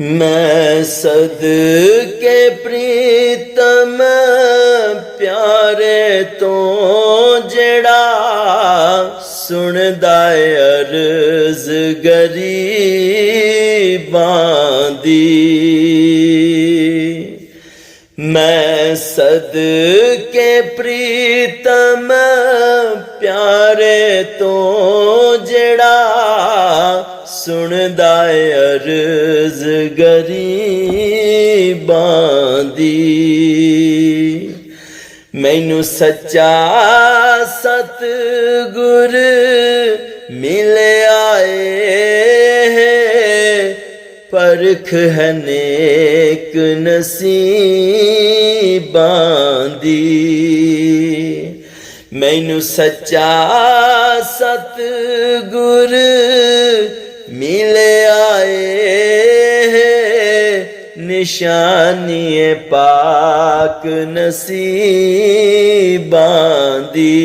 ਮੈਂ ਸਦਕੇ ਪ੍ਰੀਤਮ ਪਿਆਰੇ ਤੋਂ ਜਿਹੜਾ ਸੁਣਦਾ ਏ ਅਰਜ਼ ਗਰੀਬਾਂ ਦੀ। ਮੈਂ ਸਦਕੇ ਪ੍ਰੀਤਮ ਪਿਆਰੇ ਤੋਂ ਜਿਹੜਾ ਸੁਣਦਾ ਏ ਅਰਜ਼ ਗਰੀਬਾਂ ਦੀ। ਮੈਨੂੰ ਸੱਚਾ ਸਤਗੁਰ ਮਿਲਿਆ ਏ। ਪਰਖ ਹੈ ਨੇਕ ਨਸੀਬਾਂ ਦੀ। ਮੈਨੂੰ ਸੱਚਾ ਸਤਗੁਰ ਮਿਲਿਆ ਏ ਨਿਸ਼ਾਨੀਏ ਪਾਕ ਨਸੀਬਾਂ ਦੀ।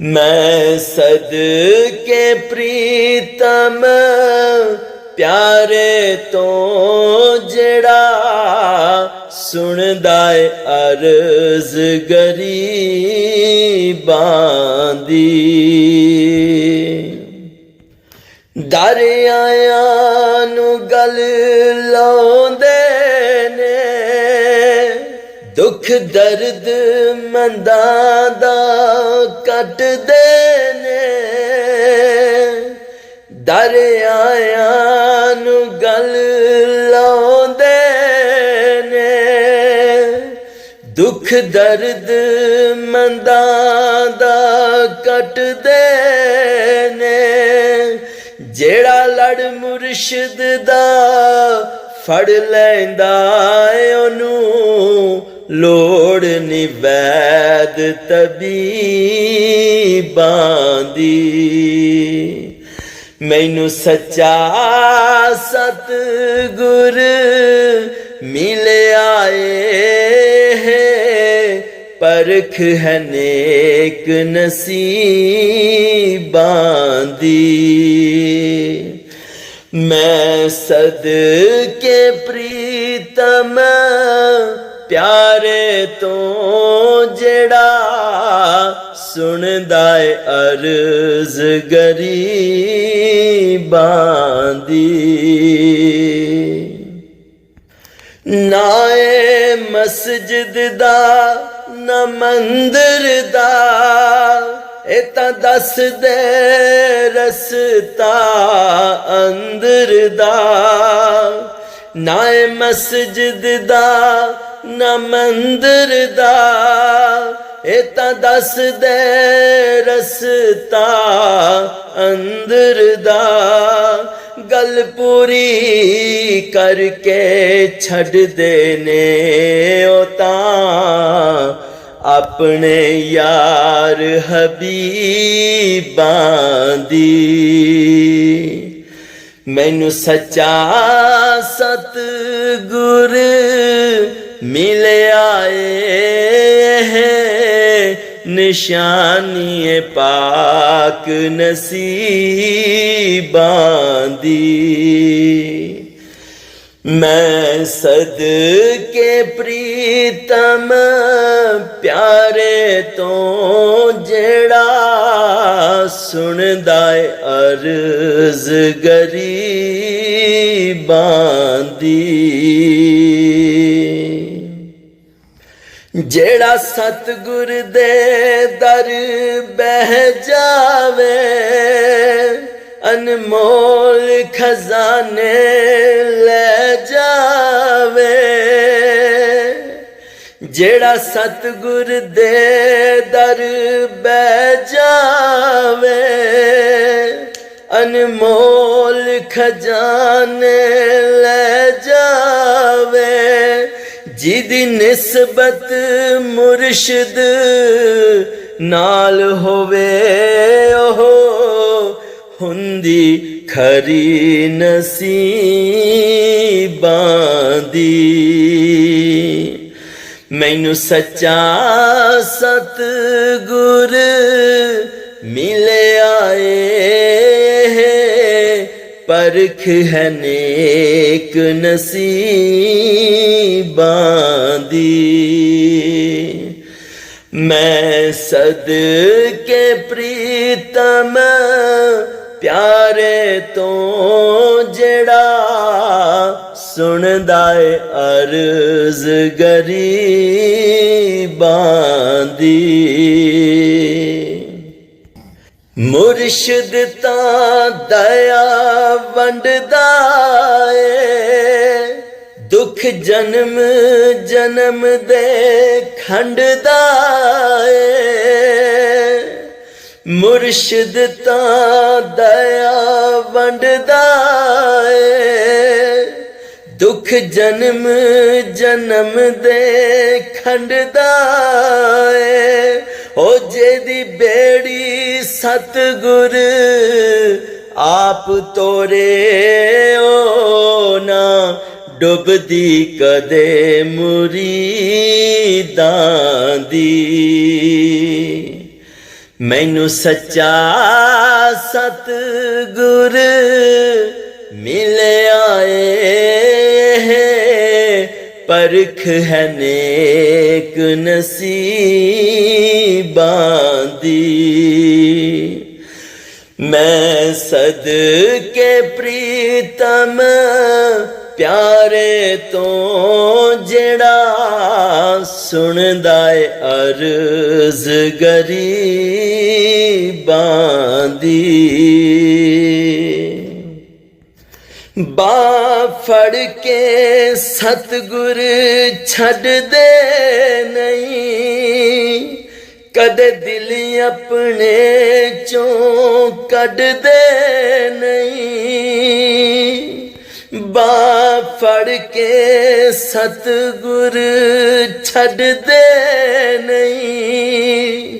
ਮੈਂ ਸਦਕੇ ਪ੍ਰੀਤਮ ਪਿਆਰੇ ਤੋਂ ਜਿਹੜਾ ਸੁਣਦਾ ਏ ਅਰਜ਼ ਗਰੀਬਾਂ ਦੀ। ਦਰ ਆਇਆਂ ਨੂੰ ਗਲ ਲਾਉਂਦੇ ਨੇ। ਦੁੱਖ ਦਰਦ ਮੰਦਾਂ ਦਾ ਕੱਟਦੇ ਨੇ। ਦਰ ਨੂੰ ਗਲ ਲਾਉਂਦੇ ਨੇ। ਦੁੱਖ ਦਰਦ ਮੰਦਾਂ ਦਾ ਕੱਟਦੇ ਨੇ। ਜਿਹੜਾ ਲੜ ਮੁਰਸ਼ਿਦ ਦਾ ਫੜ ਲੈਂਦਾ ਏ, ਉਹਨੂੰ ਲੋੜ ਨੀ ਵੈਦ ਤਬੀਬਾਂ ਦੀ। ਮੈਨੂੰ ਸੱਚਾ ਸਤਗੁਰ ਮਿਲਿਆ ਏ ਪਰਖ ਹੈ ਨੇਕ ਨਸੀਬਾਂ ਦੀ ਮੈਂ ਸਦਕੇ ਪ੍ਰੀਤਮ ਪਿਆਰੇ ਤੋਂ ਜਿਹੜਾ ਸੁਣਦਾ ਏ ਅਰਜ਼ ਗਰੀਬਾਂ ਦੀ ਨਾਏ ਏ ਮਸਜਿਦ ਦਾ ਨਾ ਮੰਦਰ ਦਾ। ਇਹ ਤਾਂ ਦੱਸ ਦੇ ਰਸਤਾ ਅੰਦਰ ਦਾ। ਨਾ ਏ ਮਸਜਿਦ ਦਾ, ਨਾ ਮੰਦਰ ਦਾ। ਇਹ ਤਾਂ ਦੱਸ ਦੇ ਰਸਤਾ ਅੰਦਰ ਦਾ। ਗੱਲ ਪੂਰੀ ਕਰਕੇ ਛੱਡਦੇ ਨੇ ਉਹ ਤਾਂ। ਆਪਣੇ ਯਾਰ ਹਬੀਬਾਂ ਦੀ। ਮੈਨੂੰ ਸੱਚਾ ਸਤਗੁਰ ਮਿਲਿਆ ਏ ਨਿਸ਼ਾਨੀਏ ਪਾਕ ਨਸੀਬਾਂ ਦੀ। ਮੈਂ ਸਦ ਕੇ ਪ੍ਰੀਤਮ ਪਿਆਰੇ ਤੋਂ ਜਿਹੜਾ ਸੁਣਦਾ ਏ ਅਰਜ਼ ਗਰੀਬਾਂ ਦੀ ਜਿਹੜਾ ਸਤਗੁਰ ਦੇ ਦਰ ਬਹਿ ਜਾਵੇ ਅਨਮੋਲ ਖਜ਼ਾਨੇ ਲੈ ਜਾਵੇ। ਜਿਹੜਾ ਸਤਗੁਰ ਦੇ ਦਰ ਬਹਿ ਜਾਵੇ। ਅਨਮੋਲ ਖਜ਼ਾਨੇ ਲੈ ਜਾਵੇ। ਜਿਹਦੀ ਨਿਸਬਤ ਮੁਰਸ਼ਿਦ ਨਾਲ ਹੋਵੇ ਉਹ ਹੁੰਦੀ ਖਰੀ ਨਸੀਬਾਂ ਦੀ। ਮੈਨੂੰ ਸੱਚਾ ਸਤਗੁਰ ਮਿਲਿਆ ਏ। ਪਰਖ ਹੈ ਨੇਕ ਨਸੀਬਾਂ ਦੀ। ਮੈਂ ਸਦਕੇ ਪ੍ਰੀਤਮ ਪਿਆਰੇ ਤੋਂ ਜਿਹੜਾ ਸੁਣਦਾ ਏ ਅਰਜ਼ ਗਰੀਬਾਂ ਦੀ। ਮੁਰਸ਼ਿਦ ਤਾਂ ਦਇਆ ਵੰਡਦਾ ਏ, ਦੁੱਖ ਜਨਮ ਜਨਮ ਦੇ ਖੰਡਦਾ ਏ। ਮੁਰਸ਼ਿਦ ਤਾਂ ਦਇਆ ਵੰਡਦਾ ਏ। ਦੁੱਖ ਜਨਮ ਜਨਮ ਦੇ ਖੰਡਦਾ ਏ। ਹੋ ਜਿਹਦੀ ਬੇੜੀ ਸਤਗੁਰ ਆਪ ਤੋਰੇ ਓ ਨਾ, ਡੁੱਬਦੀ ਕਦੇ ਮੁਰੀਦਾਂ ਦੀ। ਮੈਨੂੰ ਸੱਚਾ ਸਤਗੁਰ ਮਿਲਿਆ ਏ ਪਰਖ ਹੈ ਨੇਕ ਨਸੀਬਾਂ ਦੀ। ਮੈਂ ਸਦਕੇ ਪ੍ਰੀਤਮ ਪਿਆਰੇ ਤੋਂ ਜਿਹੜਾ ਸੁਣਦਾ ਏ ਅਰਜ਼ ਗਰੀਬਾਂ ਦੀ। ਬਾ ਫੜ ਕੇ ਸਤਗੁਰ ਛੱਡਦੇ ਨਹੀਂ। ਕਦੇ ਦਿਲ ਆਪਣੇ ਚੋਂ ਕੱਢਦੇ ਨਹੀਂ। ਬਾ ਫੜ ਕੇ ਸਤਗੁਰ ਛੱਡਦੇ ਨਹੀਂ।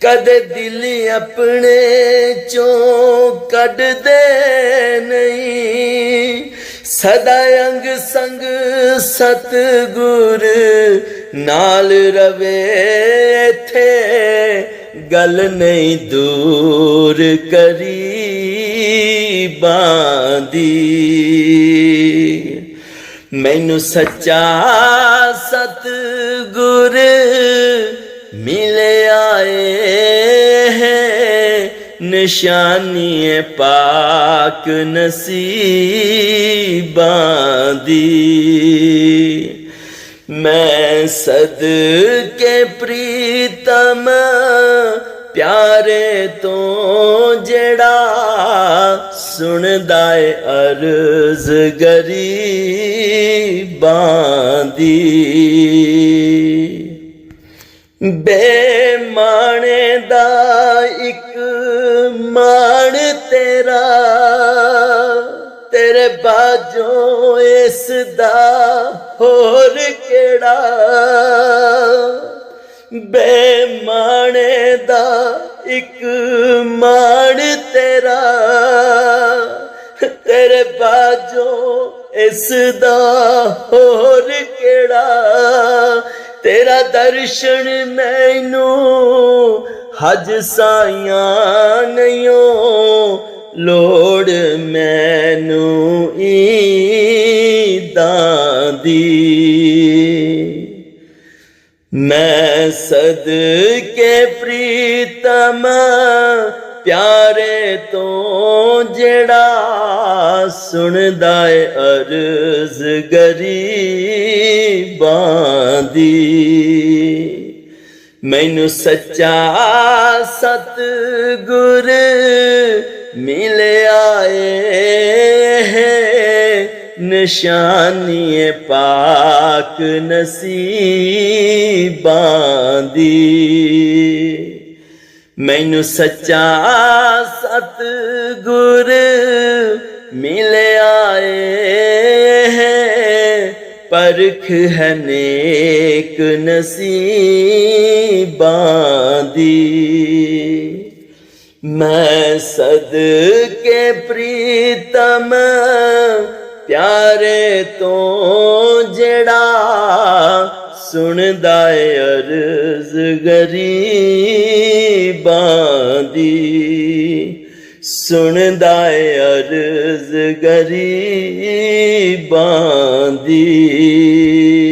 ਕਦੇ ਦਿਲ ਆਪਣੇ ਚੋਂ ਕੱਢਦੇ ਨਹੀਂ। ਸਦਾ ਅੰਗ ਸੰਗ ਸਤਗੁਰ ਨਾਲ ਰਵੇ ਇਥੇ। ਗੱਲ ਨਹੀਂ ਦੂਰ ਕਰੀ ਬਾਂਦੀ। ਮੈਨੂੰ ਸੱਚਾ ਸਤਗੁਰ ਮਿਲਿਆ ਏ ਨਿਸ਼ਾਨੀ ਪਾਕ ਨਸੀਬਾਂ ਦੀ। ਮੈਂ ਸਦਕੇ ਪ੍ਰੀਤਮ ਪਿਆਰੇ ਤੋਂ ਜਿਹੜਾ ਸੁਣਦਾ ਏ ਅਰਜ਼ ਗਰੀਬਾਂ ਦੀ। ਬੇਮਾਣੇ ਦਾ ਇੱਕ ਮਾਣ ਤੇਰਾ, ਤੇਰੇ ਬਾਝੋਂ ਇਸ ਦਾ ਹੋਰ ਕਿਹੜਾ? ਬੇਮਾਣੇ ਦਾ ਇੱਕ ਮਾਣ ਤੇਰਾ ਬਾਜੋ ਬਾਝੋਂ ਇਸ ਦਾ ਹੋਰ ਕਿਹੜਾ? ਤੇਰਾ ਦਰਸ਼ਨ ਮੈਨੂੰ ਹਜ ਸਾਈਆਂ ਨਹੀਂਓ ਲੋੜ ਮੈਨੂੰ ਈਦਾਂ ਦੀ। ਮੈਂ ਸਦਕੇ ਪ੍ਰੀਤਮ ਪਿਆਰੇ ਤੋਂ ਜਿਹੜਾ ਸੁਣਦਾ ਏ ਅਰਜ਼ ਗਰੀਬਾਂ ਦੀ। ਮੈਨੂੰ ਸੱਚਾ ਸਤਗੁਰ ਮਿਲਿਆ ਏ ਨਿਸ਼ਾਨੀ ਪਾਕ ਨਸੀਬਾਂ ਦੀ। ਮੈਨੂੰ ਸੱਚਾ ਸਤਗੁਰ ਮਿਲਿਆ ਏ ਪਰਖ ਹੈ ਨੇਕ ਨਸੀਬਾਂ ਦੀ। ਮੈਂ ਸਦਕੇ ਪ੍ਰੀਤਮ ਪਿਆਰੇ ਤੋਂ ਜਿਹੜਾ ਸੁਣਦਾ ਏ ਅਰਜ਼ ਗਰੀਬਾਂ ਦੀ। ਸੁਣਦਾ ਏ ਅਰਜ਼ ਗਰੀਬਾਂ ਦੀ।